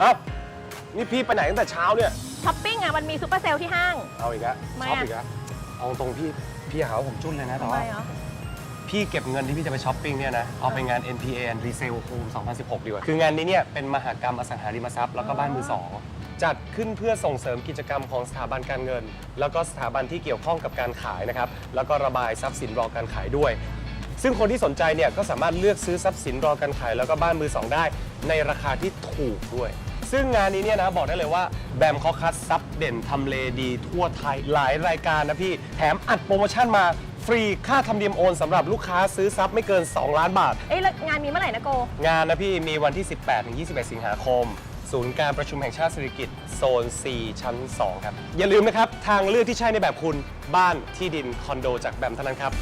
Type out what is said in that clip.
เอ้านี่พี่ไปไหนตั้งแต่เช้าเนี่ยช้อปปิ้งอะมันมีซุปเปอร์เซลล์ที่ห้าง เอาอีกแล้วทำไมช็อปอะ อีกแล้วเอาตรงพี่พี่หาว่าผมจุ้นเลยนะแต่ทำไมว่าเหรอพี่เก็บเงินที่พี่จะไปช้อปปิ้งเนี่ยนะเอาไปงาน NPA and Resale Home 2016 ดีกว่า คืองานนี้เนี่ยเป็นมหากรรมอสังหาริมทรัพย์แล้วก็บ้านมือสองจัดขึ้นเพื่อส่งเสริมกิจกรรมของสถาบันการเงิน แล้วก็สถาบันที่เกี่ยวข้องกับการขายนะครับแล้วก็ระบายทรัพย์สินรอการขายด้วย ซึ่งคนที่สนใจเนี่ยก็สามารถเลือกซื้อทรัพย์สินรอการขายแล้วก็บ้านมือสองได้ ในราคาที่ถูกด้วย ซึ่งงานนี้เนี่ยนะบอกได้เลยว่าแบมเขาคัดซับเด่นทำเลดีทั่วไทยหลายรายการนะพี่ แถมอัดโปรโมชั่นมาฟรีค่าธรรมเนียมโอนสำหรับลูกค้าซื้อซับไม่เกิน 2 ล้านบาท เอ้ยแล้วงานมีเมื่อไหร่นะโก งานนะพี่มีวันที่ 18-21 สิงหาคม ศูนย์การประชุมแห่งชาติสิริกิติ์โซน 4 ชั้น 2 ครับ อย่าลืมนะครับ ทางเลือกที่ใช่ในแบบคุณบ้านที่ดินคอนโดจากแบมเท่านั้นครับ